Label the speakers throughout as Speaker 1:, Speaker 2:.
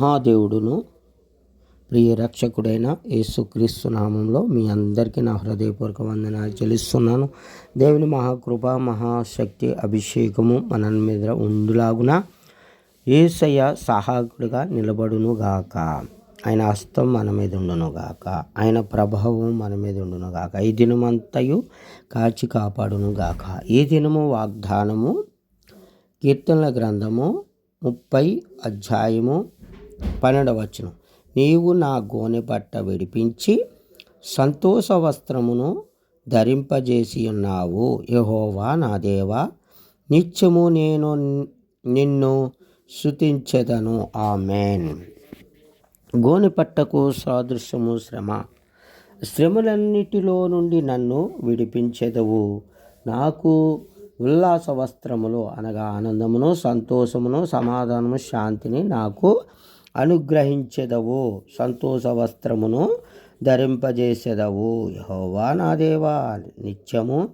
Speaker 1: మహాదేవుడును. ప్రియ రక్షకుడైన యేసుక్రీస్తు నామంలో మీ అందరికీ నా హృదయపూర్వక వందనాలు చెల్లిస్తున్నాను. దేవుని మహాకృప మహాశక్తి అభిషేకము మన మీద ఉండులాగున. ఏసయ్య సహాయకుడిగా నిలబడును గాక. ఆయన హస్తం మన మీద ఉండునుగాక ఆయన ప్రభావం మన మీద ఉండునుగాక ఈ దినమంతయు కాచి కాపాడును గాక. ఈ దినము వాగ్దానము కీర్తనల గ్రంథము ముప్పై అధ్యాయము పన్నెండవచ్చును నీవు నా గోనె బట్ట విడిపించి సంతోష వస్త్రమును ధరింపజేసి ఉన్నావు. యహోవా నా దేవా నిత్యము నేను నిన్ను శుతించెదను ఆమెన్. గోనె పట్టకు సాదృశ్యము శ్రమ. శ్రమలన్నిటిలో నుండి నన్ను విడిపించెదవు. నాకు ఉల్లాస వస్త్రములు అనగా ఆనందమును సంతోషమును సమాధానము శాంతిని నాకు అనుగ్రహించెదవు సంతోష వస్త్రమును ధరింపజేసెదవు. యహోవా నా దేవా నిత్యము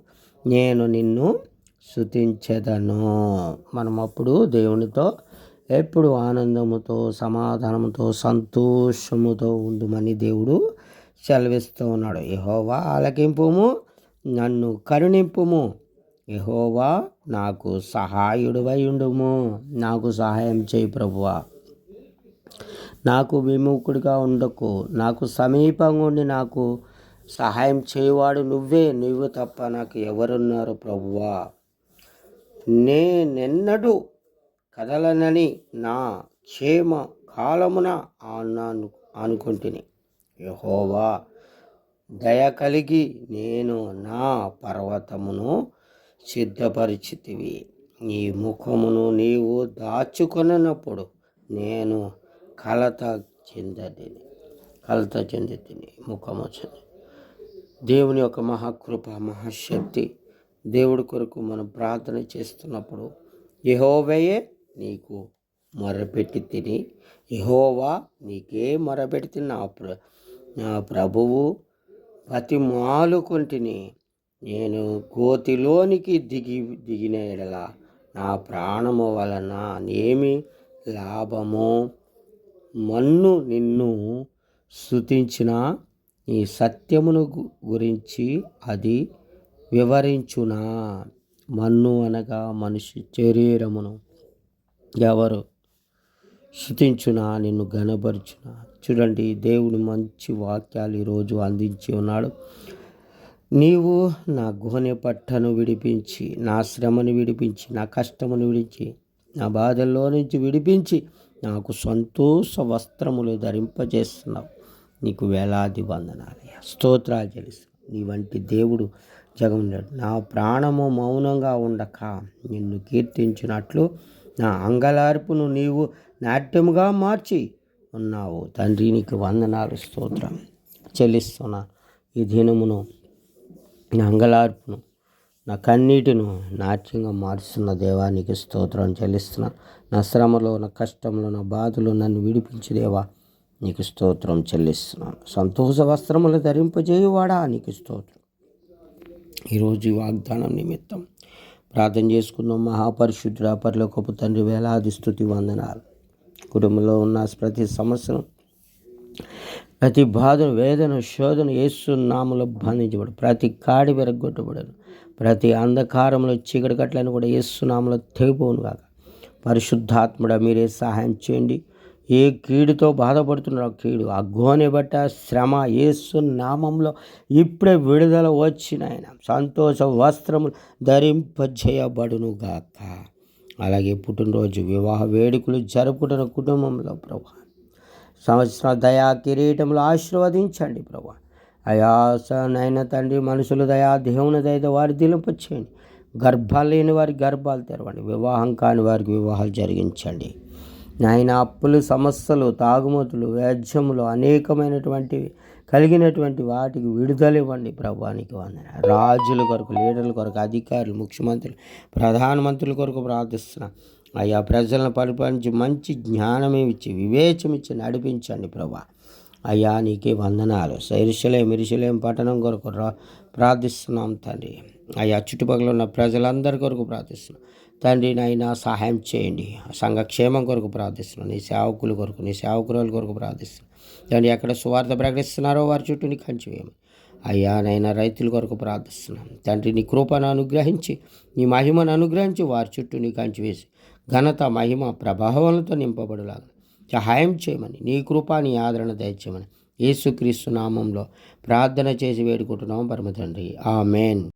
Speaker 1: నేను నిన్ను శుతించెదను మనం అప్పుడు దేవునితో ఎప్పుడు ఆనందముతో సమాధానముతో సంతోషముతో ఉండుమని దేవుడు సెలవిస్తూ ఉన్నాడు. యహోవా ఆలకింపుము నన్ను కరుణింపుము. యహోవా నాకు సహాయుడువై ఉండుము. నాకు సహాయం చేయి ప్రభువా. నాకు విముఖుడిగా ఉండకు. నాకు సమీపంగా ఉండి నాకు సహాయం చేయవాడు నువ్వే. నువ్వు తప్ప నాకు ఎవరున్నారు ప్రభువా? నేనెన్నడూ కదలనని నా క్షేమ కాలమున అన్నాను అనుకుంటుని. యహోవా దయ కలిగి నేను నా పర్వతమును సిద్ధపరిచితివి. నీ ముఖమును నీవు దాచుకొనప్పుడు నేను కలత చెందని కలత చెంది తిని దేవుని యొక్క మహాకృప మహాశక్తి దేవుడి కొరకు మనం ప్రార్థన చేస్తున్నప్పుడు యహోవయే నీకు మొరపెట్టి తిని యహోవా నీకే మొరపెట్టి నా ప్ర నా ప్రభువు ప్రతి మాలుకొంటిని నేను కోతిలోనికి దిగి దిగిన ఎడల నా ప్రాణము వలన ఏమి లాభము? మన్ను నిన్ను శృతించిన నీ సత్యమును గురించి అది వివరించునా? మన్ను అనగా మనిషి శరీరమును. ఎవరు శృతించునా? నిన్ను గణపరుచున చూడండి దేవుని మంచి వాక్యాలు ఈరోజు అందించి ఉన్నాడు. నీవు నా గుహని పట్టను విడిపించి నా శ్రమను విడిపించి నా కష్టమును విడిచి నా బాధల్లో నుంచి విడిపించి నాకు సంతోష వస్త్రములు ధరింపజేస్తున్నావు. నీకు వేలాది వందనాలయ స్తోత్రాలు చెల్లిస్తున్నావు నీ వంటి దేవుడు జగమున్నాడు. నా ప్రాణము మౌనంగా ఉండక నిన్ను కీర్తించినట్లు నా అంగలార్పును నీవు నాట్యముగా మార్చి ఉన్నావు. తండ్రి నీకు వందనాలు స్తోత్రం చెల్లిస్తున్నా. ఈ దినమును నా అంగలార్పును నా కన్నీటిను నాట్యంగా మారుస్తున్న దేవానికి స్తోత్రం చెల్లిస్తున్నాను నా శ్రమలో నా కష్టంలో నా బాధలు నన్ను విడిపించి దేవా నీకు స్తోత్రం చెల్లిస్తున్నాను సంతోష వస్త్రములు ధరింపజేయువాడా నీకు స్తోత్రం. ఈరోజు వాగ్దానం నిమిత్తం ప్రార్థన చేసుకుందాం. మహాపరిశుద్ధుడ పరలోకపు తండ్రి వేలాది స్థుతి వందనాలు. కుటుంబంలో ఉన్న ప్రతి సమస్యను ప్రతి బాధను వేదన శోధన ఏసునామలో బంధించబడు ప్రతి కాడి విరగొట్టబడను ప్రతి అంధకారంలో చీకటి కట్లను కూడా ఏసునామలో తెగిపోను కాక పరిశుద్ధాత్ముడ మీరే సహాయం చేయండి. ఏ కీడుతో బాధపడుతున్నారో కీడు? ఆ గోనె బట్ట శ్రమ ఏసు నామంలో ఇప్పుడే విడుదల వచ్చినాయన. సంతోష వస్త్రములు ధరింపజేయబడును గాక. అలాగే పుట్టినరోజు వివాహ వేడుకలు జరుపుకున్న కుటుంబంలో ప్రభా సంవత్సర దయా కిరీటములు ఆశీర్వదించండి ప్రభా. అయాసనైన తండ్రి మనుషులు దయా దేవుని దయ వారి దిలింపచేయండి గర్భాలు లేని వారి గర్భాలు తెరవండి. వివాహం కాని వారికి వివాహాలు జరిగించండి. నాయన అప్పులు సమస్యలు తాగుమతులు వ్యాజ్యములు అనేకమైనటువంటివి కలిగినటువంటి వాటికి విడుదల ఇవ్వండి ప్రభానికి వందన. రాజుల కొరకు లీడర్ల కొరకు అధికారులు ముఖ్యమంత్రులు ప్రధానమంత్రుల కొరకు ప్రార్థిస్తున్నాను అయ్యా ప్రజలను పరిపాలించి మంచి జ్ఞానం ఇచ్చి వివేచం ఇచ్చి నడిపించండి ప్రభా. అయ్యా నీకే వందనాలు. శైరుషలేం ఇరుషలేం పట్టణం కొరకు రా ప్రార్థిస్తున్నాం తండ్రి. అయ్యా చుట్టుపక్కల ఉన్న ప్రజలందరి కొరకు ప్రార్థిస్తున్నాం. తండ్రి నైనా సహాయం చేయండి. సంఘక్షేమం కొరకు ప్రార్థిస్తున్నాను నీ సేవకుల కొరకు నీ సేవకురాల కొరకు ప్రార్థిస్తున్నాను తండ్రి ఎక్కడ సువార్త ప్రకటిస్తున్నారో వారి చుట్టూ నీ కంచివేయమని అయ్యా నైనా రైతుల కొరకు ప్రార్థిస్తున్నాను తండ్రి నీ కృపను అనుగ్రహించి నీ మహిమను అనుగ్రహించి వారి చుట్టూ నీ కంచి వేసి ఘనత మహిమ ప్రభావాలతో నింపబడులాగా. సహాయం చేయమని నీ కృప నీ ఆదరణ దయచేయమని. యేసుక్రీస్తు నామంలో ప్రార్థన చేసి వేడుకుంటున్నాం పరమ తండ్రి మేన్